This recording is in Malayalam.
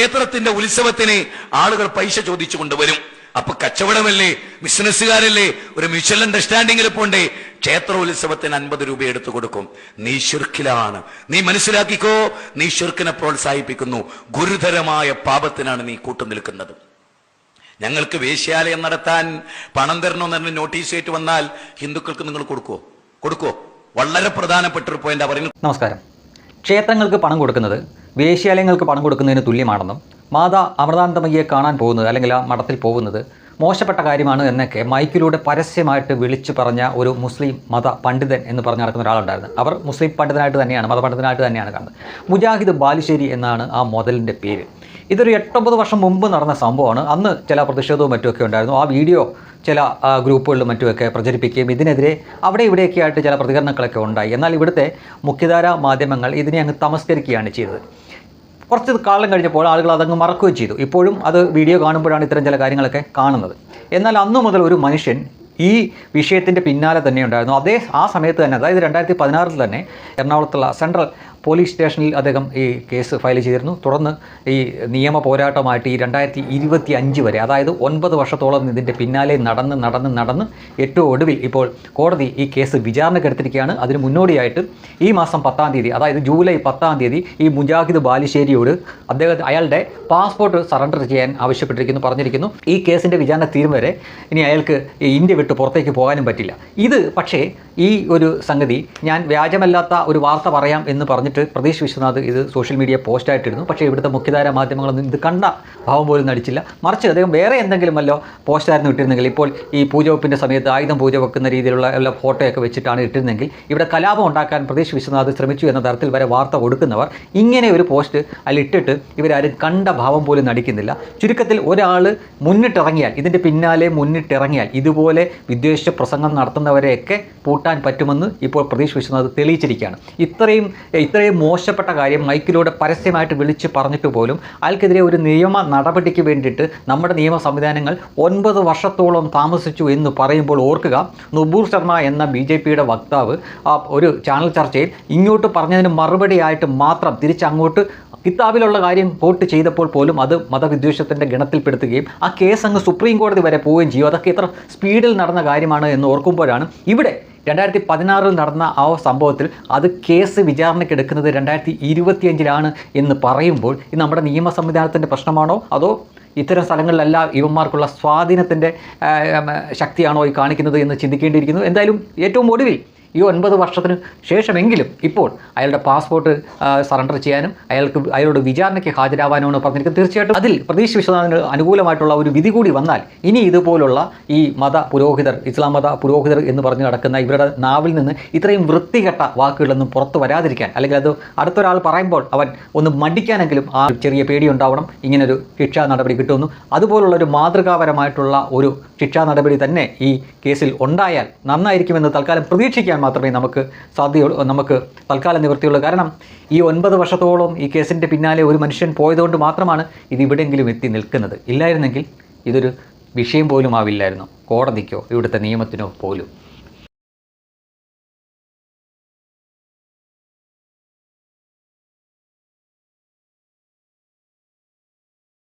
ക്ഷേത്രത്തിന്റെ ഉത്സവത്തിന് ആളുകൾ പൈസ ചോദിച്ചു കൊണ്ടുവരും. അപ്പൊ കച്ചവടമല്ലേ? ബിസിനസ്സുകാരല്ലേ? ഒരു മ്യൂച്വൽ അണ്ടർസ്റ്റാൻഡിങ്ങിൽ പോണ്ടേ? ക്ഷേത്ര ഉത്സവത്തിന് അൻപത് രൂപ എടുത്തു കൊടുക്കും. നീ ശുർഖിലാണ് നീ മനസ്സിലാക്കിക്കോ? നീ ശുർഖിനെ പ്രോത്സാഹിപ്പിക്കുന്നു. ഗുരുതരമായ പാപത്തിനാണ് നീ കൂട്ടുനിൽക്കുന്നത് ഞങ്ങൾക്ക് വേശ്യാലയം നടത്താൻ പണം തരണമെന്ന് പറഞ്ഞ് നോട്ടീസ് ആയിട്ട് വന്നാൽ ഹിന്ദുക്കൾക്ക് നിങ്ങൾ കൊടുക്കുവോ? കൊടുക്കുവോ? വളരെ പ്രധാനപ്പെട്ട ഒരു പോയിന്റ് പറയുന്നത്. നമസ്കാരം. ക്ഷേത്രങ്ങൾക്ക് പണം കൊടുക്കുന്നത് വേശ്യാലയങ്ങൾക്ക് പണം കൊടുക്കുന്നതിന് തുല്യമാണെന്നും മാതാ അമൃതാനന്ദമയ്യെ കാണാൻ പോകുന്നത് അല്ലെങ്കിൽ ആ മഠത്തിൽ പോകുന്നത് മോശപ്പെട്ട കാര്യമാണ് എന്നൊക്കെ മൈക്കിലൂടെ പരസ്യമായിട്ട് വിളിച്ചു പറഞ്ഞ ഒരു മുസ്ലിം മത പണ്ഡിതൻ എന്ന് പറഞ്ഞ് നടക്കുന്ന ഒരാളുണ്ടായിരുന്നു. അവർ മുസ്ലിം പണ്ഡിതനായിട്ട് തന്നെയാണ് മതപണ്ഡിതനായിട്ട് തന്നെയാണ് കാണുന്നത്. മുജാഹിദ് ബാലുശ്ശേരി എന്നാണ് ആ മുതലിന്റെ പേര്. ഇതൊരു എട്ടൊമ്പത് വർഷം മുമ്പ് നടന്ന സംഭവമാണ്. അന്ന് ചില പ്രതിഷേധവും മറ്റുമൊക്കെ ഉണ്ടായിരുന്നു. ആ വീഡിയോ ചില ഗ്രൂപ്പുകളിലും മറ്റുമൊക്കെ പ്രചരിപ്പിക്കുകയും ഇതിനെതിരെ അവിടെ ഇവിടെയൊക്കെ ആയിട്ട് ചില പ്രതികരണങ്ങളൊക്കെ ഉണ്ടായി. എന്നാൽ ഇവിടുത്തെ മുഖ്യധാര മാധ്യമങ്ങൾ ഇതിനെ അങ്ങ് തമസ്കരിക്കുകയാണ് ചെയ്തത്. കുറച്ച് കാലം കഴിഞ്ഞപ്പോൾ ആളുകൾ അതങ്ങ് മറക്കുകയും ചെയ്തു. ഇപ്പോഴും അത് വീഡിയോ കാണുമ്പോഴാണ് ഇത്തരം ചില കാര്യങ്ങളൊക്കെ കാണുന്നത്. എന്നാൽ അന്നു മുതൽ ഒരു മനുഷ്യൻ ഈ വിഷയത്തിന്റെ പിന്നാലെ തന്നെ ഉണ്ടായിരുന്നു. അതേ ആ സമയത്ത് തന്നെ അതായത് രണ്ടായിരത്തി പതിനാറിൽ തന്നെ എറണാകുളത്തുള്ള സെൻട്രൽ പോലീസ് സ്റ്റേഷനിൽ അദ്ദേഹം ഈ കേസ് ഫയൽ ചെയ്തിരുന്നു. തുടർന്ന് ഈ നിയമ പോരാട്ടമായിട്ട് ഈ രണ്ടായിരത്തി ഇരുപത്തി അഞ്ച് വരെ അതായത് ഒൻപത് വർഷത്തോളം ഇതിന്റെ പിന്നാലെ നടന്ന് നടന്ന് നടന്ന് ഏറ്റവും ഒടുവിൽ ഇപ്പോൾ കോടതി ഈ കേസ് വിചാരണക്കെടുത്തിരിക്കുകയാണ് അതിന് മുന്നോടിയായിട്ട് ഈ മാസം പത്താം തീയതി അതായത് ജൂലൈ പത്താം തീയതി ഈ മുജാഹിദ് ബാലുശ്ശേരിയോട് അദ്ദേഹം അയാളുടെ പാസ്പോർട്ട് സറണ്ടർ ചെയ്യാൻ ആവശ്യപ്പെട്ടിരിക്കുന്നു പറഞ്ഞിരിക്കുന്നു. ഈ കേസിന്റെ വിചാരണ തീരും വരെ ഇനി അയാൾക്ക് ഇന്ത്യ വിട്ട് പുറത്തേക്ക് പോകാനും പറ്റില്ല. ഇത് പക്ഷേ ഈ ഒരു സംഗതി ഞാൻ വ്യാജമല്ലാത്ത ഒരു വാർത്ത പറയാം എന്ന് പറഞ്ഞിട്ട് പ്രതീഷ് വിശ്വനാഥ് ഇത് സോഷ്യൽ മീഡിയ പോസ്റ്റായിട്ടിരുന്നു പക്ഷേ ഇവിടുത്തെ മുഖ്യധാര മാധ്യമങ്ങളൊന്നും ഇത് കണ്ട ഭാവം പോലും നടിച്ചില്ല. മറിച്ച് അദ്ദേഹം വേറെ എന്തെങ്കിലും വല്ലോ പോസ്റ്റായിരുന്നു ഇട്ടിരുന്നെങ്കിൽ ഇപ്പോൾ ഈ പൂജ വെപ്പിന്റെ സമയത്ത് ആയുധം പൂജ വെക്കുന്ന രീതിയിലുള്ള എല്ലാ ഫോട്ടോയൊക്കെ വെച്ചിട്ടാണ് ഇട്ടിരുന്നെങ്കിൽ ഇവിടെ കലാപം ഉണ്ടാക്കാൻ പ്രതീഷ് വിശ്വനാഥ് ശ്രമിച്ചു എന്ന തരത്തിൽ വരെ വാർത്ത കൊടുക്കുന്നവർ ഇങ്ങനെ ഒരു പോസ്റ്റ് അതിലിട്ടിട്ട് ഇവരാരും കണ്ട ഭാവം പോലും നടിക്കുന്നില്ല. ചുരുക്കത്തിൽ ഒരാൾ മുന്നിട്ടിറങ്ങിയാൽ ഇതിന്റെ പിന്നാലെ മുന്നിട്ടിറങ്ങിയാൽ ഇതുപോലെ വിദ്വേഷ പ്രസംഗം നടത്തുന്നവരെയൊക്കെ പൂട്ടാൻ പറ്റുമെന്ന് ഇപ്പോൾ പ്രതീഷ് വിശ്വനാഥ് തെളിയിച്ചിരിക്കുകയാണ്. ഇത്രയും ഇത്രയും മോശപ്പെട്ട കാര്യം മൈക്കിലൂടെ പരസ്യമായിട്ട് വിളിച്ച് പറഞ്ഞിട്ട് പോലും അയാൾക്കെതിരെ ഒരു നിയമ നടപടിക്ക് വേണ്ടിയിട്ട് നമ്മുടെ നിയമ സംവിധാനങ്ങൾ ഒൻപത് വർഷത്തോളം താമസിച്ചു എന്ന് പറയുമ്പോൾ ഓർക്കുക. നുബൂർ ശർമ്മ എന്ന ബി ജെ പിയുടെ വക്താവ് ഒരു ചാനൽ ചർച്ചയിൽ ഇങ്ങോട്ട് പറഞ്ഞതിന് മറുപടിയായിട്ട് മാത്രം തിരിച്ചങ്ങോട്ട് കിതാബിലുള്ള കാര്യം കോട്ട് ചെയ്തപ്പോൾ പോലും അത് മതവിദ്വേഷത്തിന്റെ ഗണത്തിൽപ്പെടുത്തുകയും ആ കേസ് അങ്ങ് സുപ്രീം കോടതി വരെ പോവുകയും ചെയ്യും. അതൊക്കെ എത്ര സ്പീഡിൽ നടന്ന കാര്യമാണ് എന്ന് ഓർക്കുമ്പോഴാണ് ഇവിടെ രണ്ടായിരത്തി പതിനാറിൽ നടന്ന ആ സംഭവത്തിൽ അത് കേസ് വിചാരണയ്ക്ക് എടുക്കുന്നത് രണ്ടായിരത്തി ഇരുപത്തിയഞ്ചിലാണ് എന്ന് പറയുമ്പോൾ ഇത് നമ്മുടെ നിയമ സംവിധാനത്തിന്റെ പ്രശ്നമാണോ? അതോ ഇത്തരം സ്ഥലങ്ങളിലെല്ലാം ഇവന്മാർക്കുള്ള സ്വാധീനത്തിന്റെ ശക്തിയാണോ ഈ കാണിക്കുന്നത് എന്ന് ചിന്തിക്കേണ്ടിയിരിക്കുന്നു? എന്തായാലും ഏറ്റവും ഒടുവിൽ ഈ ഒൻപത് വർഷത്തിന് ശേഷമെങ്കിലും ഇപ്പോൾ അയാളുടെ പാസ്പോർട്ട് സറണ്ടർ ചെയ്യാനും അയാൾക്ക് അയാളുടെ വിചാരണയ്ക്ക് ഹാജരാവാനുമാണ് പറഞ്ഞിരിക്കുന്നത് തീർച്ചയായിട്ടും അതിൽ പ്രതീക്ഷ വിശ്വനാഥന് അനുകൂലമായിട്ടുള്ള ഒരു വിധി കൂടി വന്നാൽ ഇനി ഇതുപോലുള്ള ഈ മത പുരോഹിതർ ഇസ്ലാം മത പുരോഹിതർ എന്ന് പറഞ്ഞു നടക്കുന്ന ഇവരുടെ നാവിൽ നിന്ന് ഇത്രയും വൃത്തികെട്ട വാക്കുകളൊന്നും പുറത്തു വരാതിരിക്കാൻ അല്ലെങ്കിൽ അത് അടുത്തൊരാൾ പറയുമ്പോൾ അവൻ ഒന്ന് മടിക്കാനെങ്കിലും ആ ചെറിയ പേടി ഉണ്ടാവണം. ഇങ്ങനൊരു ശിക്ഷാ നടപടി കിട്ടുമെന്നും അതുപോലുള്ള ഒരു മാതൃകാപരമായിട്ടുള്ള ഒരു ശിക്ഷാ നടപടി തന്നെ ഈ കേസിൽ ഉണ്ടായാൽ നന്നായിരിക്കുമെന്ന് തൽക്കാലം പ്രതീക്ഷിക്കാൻ മാത്രമേ നമുക്ക് സാധ്യതയുള്ളൂ നമുക്ക് തൽക്കാല നിവൃത്തിയുള്ളൂ. കാരണം ഈ ഒൻപത് വർഷത്തോളം ഈ കേസിന്റെ പിന്നാലെ ഒരു മനുഷ്യൻ പോയതുകൊണ്ട് മാത്രമാണ് ഇത് ഇവിടെയെങ്കിലും എത്തി നിൽക്കുന്നത്. ഇല്ലായിരുന്നെങ്കിൽ ഇതൊരു വിഷയം പോലും ആവില്ലായിരുന്നു. കോടതിക്കോ ഇവിടുത്തെ നിയമത്തിനോ പോലും.